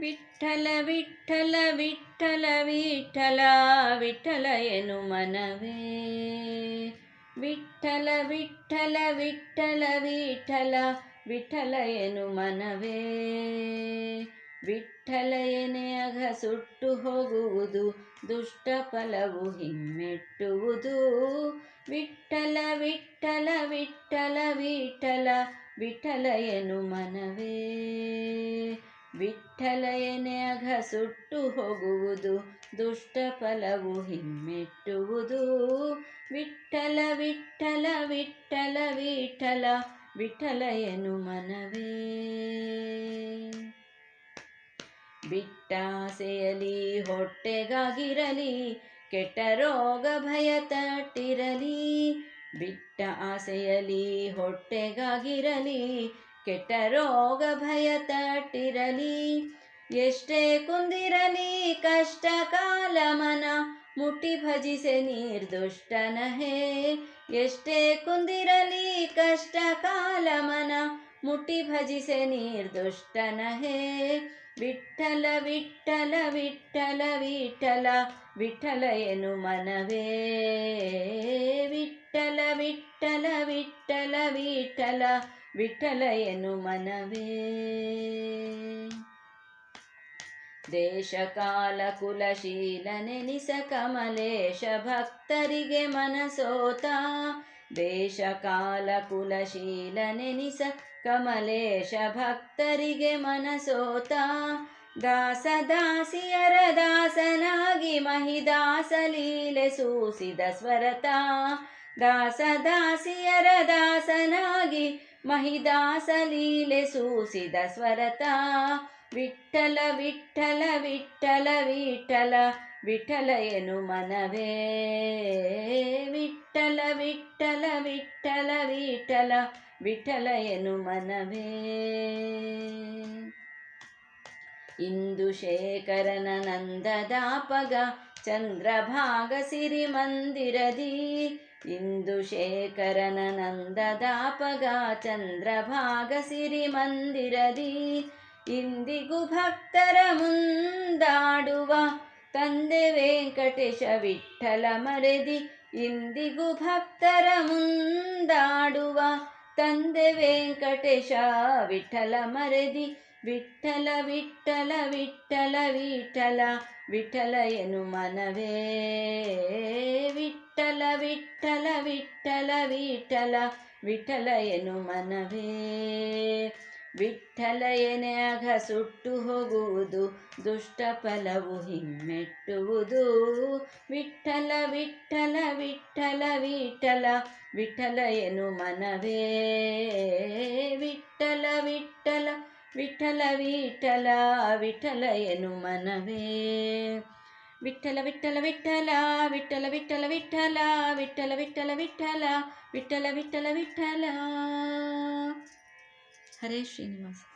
ವಿಠಲ ವಿಠಲ ವಿಠಲ ವಿಠಲ ವಿಠಲ ಎನು ಮನವೇ ವಿಠಲ ವಿಠಲ ವಿಠಲ ವಿಠಲ ವಿಠಲ ಎನು ಮನವೇ ವಿಠಲ ಎನೆ ಅಘ ಸುಟ್ಟು ಹೋಗುವುದು ದುಷ್ಟ ಫಲವು ಹಿಮ್ಮೆಟ್ಟುವುದು ವಿಠಲ ವಿಠಲ ವಿಠಲ ವಿಠಲ ವಿಠಲ ಎನು ಮನವೇ ವಿಠಲ ಎನೆ ಅಘ ಸುಟ್ಟು ಹೋಗುವುದು, ದುಷ್ಟ ಫಲವು ಹಿಮ್ಮೆಟ್ಟುವುದು. ವಿಠಲ ವಿಠಲ ವಿಠಲ ವಿಠಲ ವಿಠಲಯನು ಮನವೇ. ಬಿಟ್ಟಾಸೆಯಲಿ ಹೊಟ್ಟೆಗಾಗಿರಲಿ, ಕೆಟ್ಟ ರೋಗ ಭಯ ತಟ್ಟಿರಲಿ. ಬಿಟ್ಟ ಆಸೆಯಲಿ ಹೊಟ್ಟೆಗಾಗಿರಲಿ ಕೆಟ್ಟ ರೋಗ ಭಯ ತಟ್ಟಿರಲಿ ಎಷ್ಟೇ ಕುಂದಿರಲಿ ಕಷ್ಟ ಕಾಲ ಮನ ಮುಟ್ಟಿ ಭಜಿಸೆ ನಿರ್ದುಷ್ಟನ ಹೇ ಎಷ್ಟೇ ಕುಂದಿರಲಿ ಕಷ್ಟ ಕಾಲ ಮನ ಮುಟ್ಟಿ ಭಜಿಸೆ ನಿರ್ದುಷ್ಟನ ಹೇ ವಿಠಲ ವಿಠಲ ವಿಠಲ ವಿಠಲ ವಿಠಲ ಎನು ಮನವೇ. ವಿಠಲ ವಿಠಲ ವಿಠಲ ವಿಠಲ ವಿಠಲ ಎನು ಮನವೇ. ದೇಶಕಾಲ ಕುಲಶೀಲನೆನಿಸ ಕಮಲೇಶ ಭಕ್ತರಿಗೆ ಮನಸೋತ. ದೇಶಕಾಲ ಕುಲಶೀಲನೆನಿಸ ಕಮಲೇಶ ಭಕ್ತರಿಗೆ ಮನಸೋತ. ದಾಸ ದಾಸಿಯರ ದಾಸನಾಗಿ ಮಹಿದಾಸ ಲೀಲೆ ಸೂಸಿದ ಸ್ವರತ. ದಾಸ ದಾಸಿಯರ ದಾಸನಾಗಿ ಮಹಿದಾಸ ಲೀಲೆ ಸೂಸಿದ ಸ್ವರತ. ವಿಠಲ ವಿಠಲ ವಿಠಲ ವಿಠಲ ವಿಠಲ ಎನು ಮನವೇ. ವಿಠಲ ವಿಠಲ ವಿಠಲ ವಿಠಲ ವಿಠಲ ಎನು ಮನವೇ. ಇಂದು ಶೇಖರನ ನಂದದಾಪಗ, ಚಂದ್ರಭಾಗ ಸಿರಿ ಮಂದಿರದಿ ಇಂದು ಶೇಖರನ ನಂದದಾಪಗ, ಚಂದ್ರಭಾಗ ಸಿರಿ ಮಂದಿರದಿ ಇಂದಿಗೂ ಭಕ್ತರ ಮುಂದಾಡುವ ತಂದೆ ವೆಂಕಟೇಶ ವಿಠಲ ಮರೆದಿ. ಇಂದಿಗೂ ಭಕ್ತರ ಮುಂದಾಡುವ ತಂದೆ ವೆಂಕಟೇಶ ವಿಠಲ ಮರೆದಿ. ವಿಠಲ ವಿಠಲ ವಿಠಲ ವಿಠಲ ವಿಠಲ ಎನು ಮನವೇ. ವಿಠಲ ವಿಠಲ ವಿಠಲ ವಿಠಲ ವಿಠಲ ಎನು ಮನವೇ. ವಿಠಲ ಎನೆಯಾಗ ಸುಟ್ಟು ಹೋಗುವುದು ದುಷ್ಟ ಫಲವು ಹಿಮ್ಮೆಟ್ಟುವುದು ವಿಠಲ ವಿಠಲ ವಿಠಲ ವಿಠಲ ವಿಠಲ ಎನು ಮನವೇ ವಿಠಲ ವಿಠಲ ವಿಠಲ ವಿಠಲ ವಿಠಲ ಎನು ಮನವೇ ವಿಠಲ ವಿಠಲ ವಿಠಲ ವಿಠಲ ವಿಠಲ ವಿಠಲ ವಿಠಲ ವಿಠಲ ವಿಠಲ ವಿಠಲ ವಿಠಲ ವಿಠಲ हरे श्रीनिवास